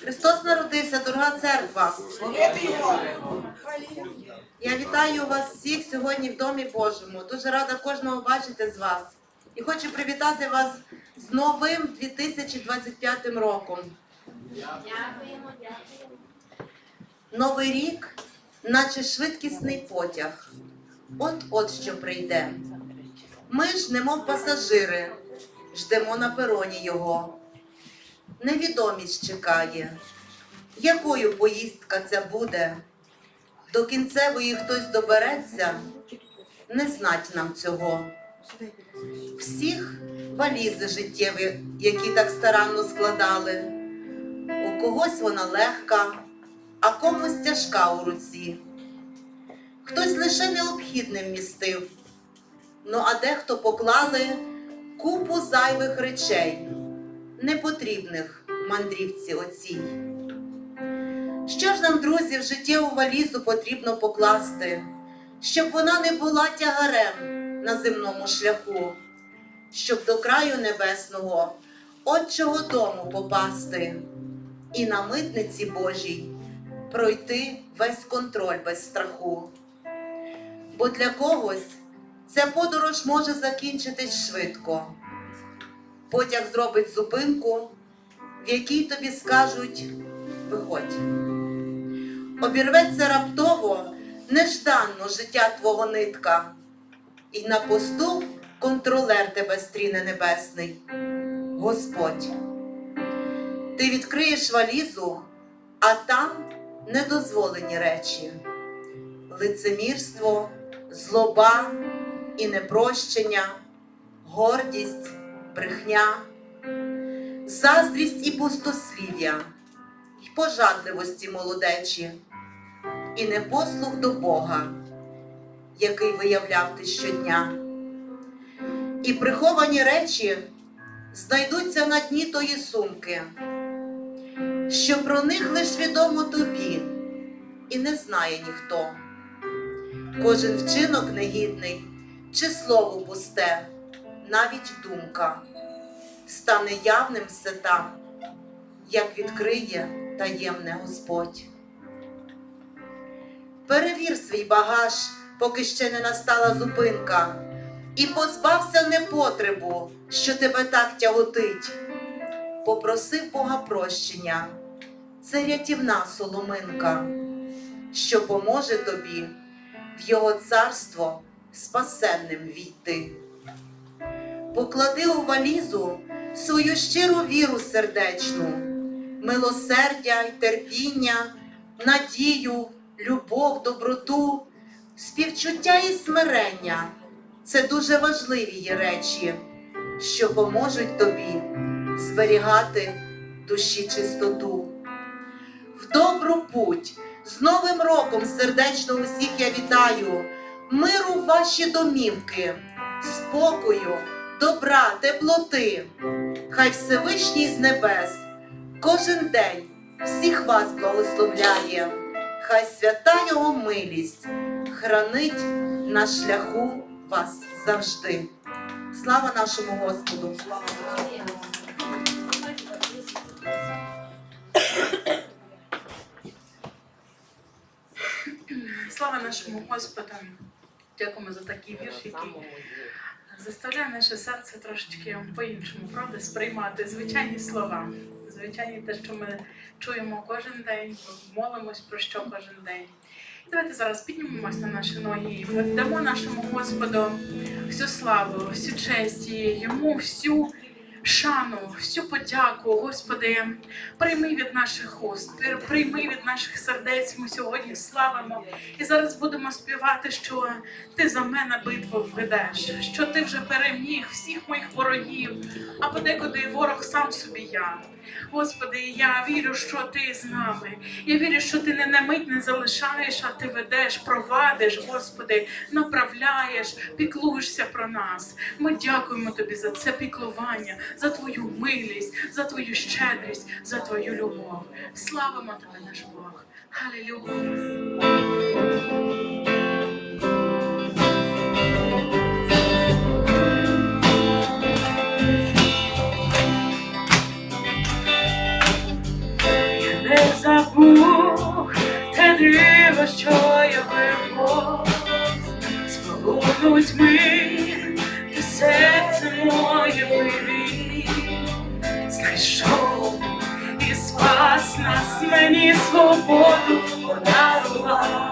Христос народився, дорога церква. Я вітаю вас всіх сьогодні в Домі Божому. Дуже рада кожного бачити з вас. І хочу привітати вас з новим 2025 роком. Дякуємо, дякуємо. Новий рік, наче швидкісний потяг. От-от що прийде. Ми ж, немов пасажири, ждемо на пероні його. Невідомість чекає, якою поїздка ця буде. До кінцевої хтось добереться, не знать нам цього. Всіх валізи життєві, які так старанно складали. У когось вона легка, а комусь тяжка у руці. Хтось лише необхідним містив, ну а дехто поклали купу зайвих речей, непотрібних мандрівці оцій. Що ж нам, друзі, в життєву валізу потрібно покласти, щоб вона не була тягарем на земному шляху, щоб до краю небесного отчого дому попасти і на митниці Божій пройти весь контроль без страху. Бо для когось ця подорож може закінчитись швидко. Потяг зробить зупинку, в якій тобі скажуть виходь. Обірветься раптово, нежданно життя твого нитка, і на посту контролер тебе стріне небесний, Господь. Ти відкриєш валізу, а там недозволені речі, лицемірство, злоба і непрощення, гордість, брехня, заздрість і пустослів'я, і пожадливості молодечі, і непослух до Бога, який виявляв ти щодня. І приховані речі знайдуться на дні тої сумки, що про них лиш відомо тобі, і не знає ніхто. Кожен вчинок негідний чи слово пусте, навіть думка, стане явним все там, як відкриє таємне Господь. Перевір свій багаж, поки ще не настала зупинка, і позбався непотребу, що тебе так тяготить. Попросив Бога прощення, це рятівна соломинка, що поможе тобі в Його царство спасенним війти. Поклади у валізу свою щиру віру сердечну, милосердя й терпіння, надію, любов, доброту, співчуття і смирення. Це дуже важливі є речі, що поможуть тобі зберігати душі чистоту. В добру путь! З Новим роком сердечно усіх я вітаю, миру ваші домівки, спокою, добра, теплоти. Хай Всевишній з небес кожен день всіх вас благословляє, хай свята його милість хранить на шляху вас завжди. Слава нашому Господу! Слава Богу! Слава нашому Господу. Дякуємо за такий вірш, який заставляє наше серце трошечки по-іншому, правда, сприймати звичайні слова, звичайні те, що ми чуємо кожен день, молимось про що кожен день. Давайте зараз піднімемося на наші ноги і віддамо нашому Господу всю славу, всю честь і йому всю шану, всю подяку, Господи, прийми від наших уст, прийми від наших сердець. Ми сьогодні славимо. І зараз будемо співати, що ти за мене битву ведеш, що ти вже переміг всіх моїх ворогів, а подекуди ворог сам собі я. Господи, я вірю, що ти з нами. Я вірю, що ти не на мить не залишаєш, а ти ведеш, провадиш, Господи, направляєш, піклуєшся про нас. Ми дякуємо тобі за це піклування, за Твою милість, за Твою щедрість, за Твою любов. Славимо Тебе, наш Бог. Халілюя! Забув, те диво, що я вибух, сполонуть ми і серце моє вибір прийшов і спас нас мені свободу подарував.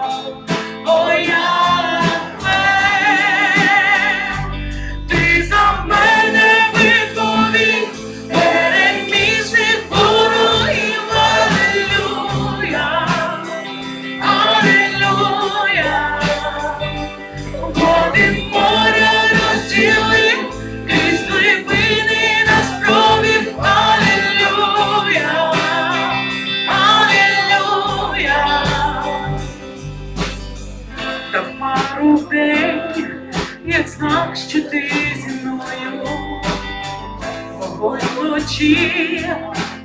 що ти зі мною вогонь вночі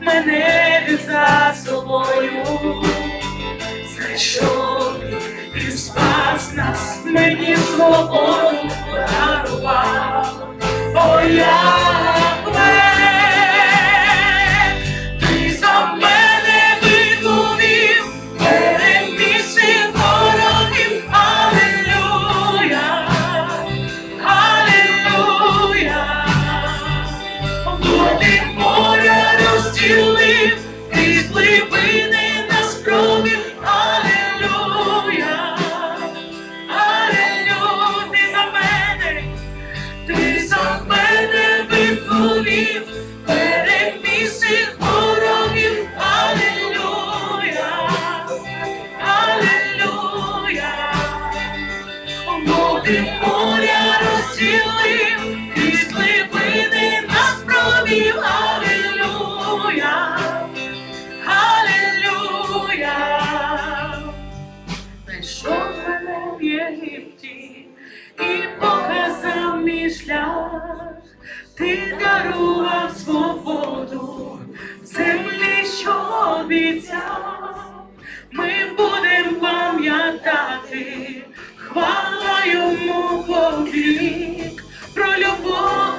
мене за собою, знайшов і спас нас, мені свободу дарував. О, я спів Аллилуйя, Аллилуйя. Знайшов в Єгипті і показав мій ти дарував свободу в землі, що ми будемо пам'ятати, хвала йому повік про любов.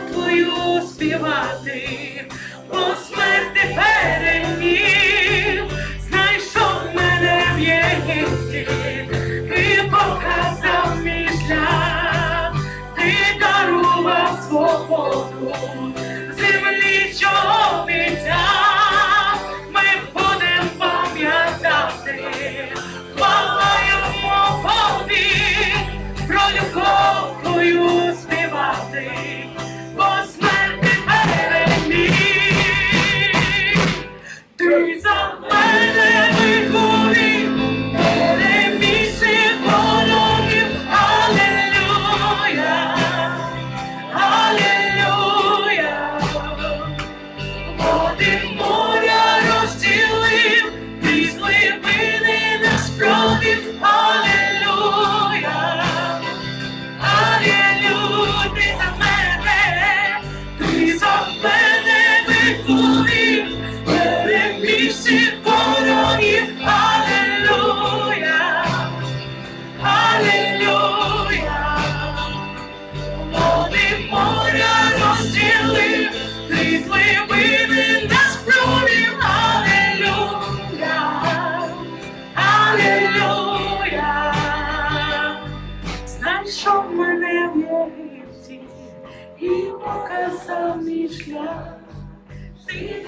ти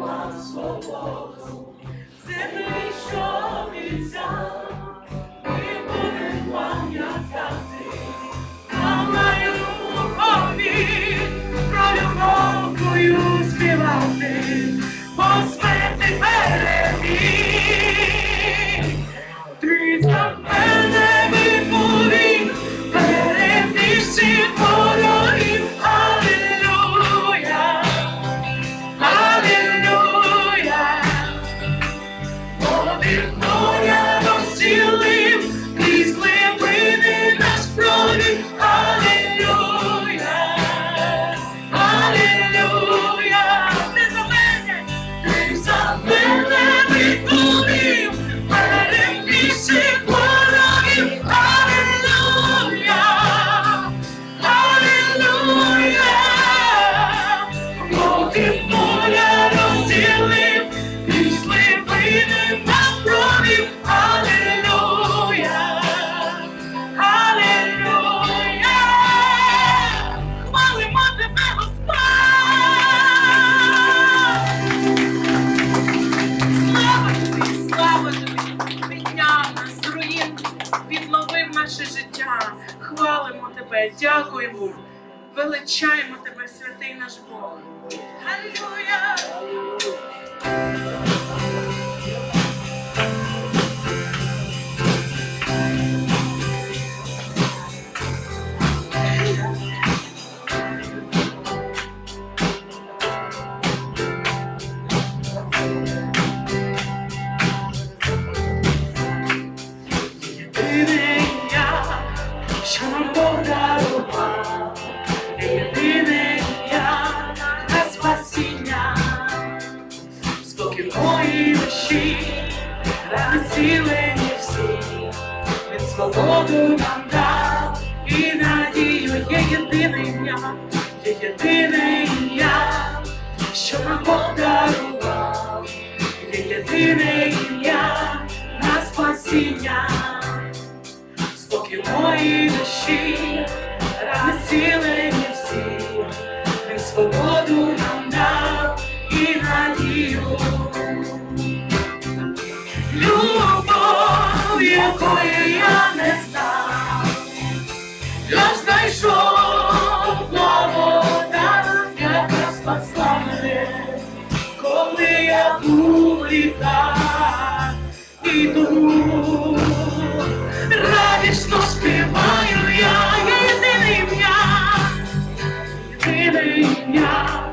вас свободу, землі, що обіцяв. Дякуємо, величаємо тебе, святий наш Бог. Алілуя! Є єдине ім'я, що нам подарував, є єдине ім'я на спасіння. Спокій моїй душі, рани зцілені був літа радісно співаю я єдине ім'я, єдине ім'я,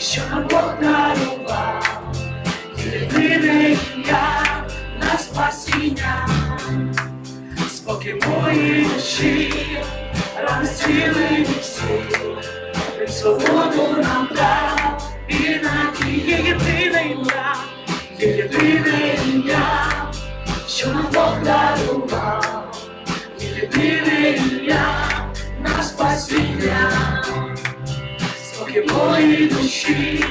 що нам подарував, єдине ім'я на спасіння, спокій моїй душі, розцілені всі, він свободу нам дав і надіє є єдине ім'я що нам Бог дарував, єдине ім'я на спасіння, спокій моїй душі,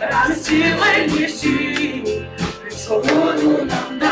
рани зцілені всі, він свободу нам дав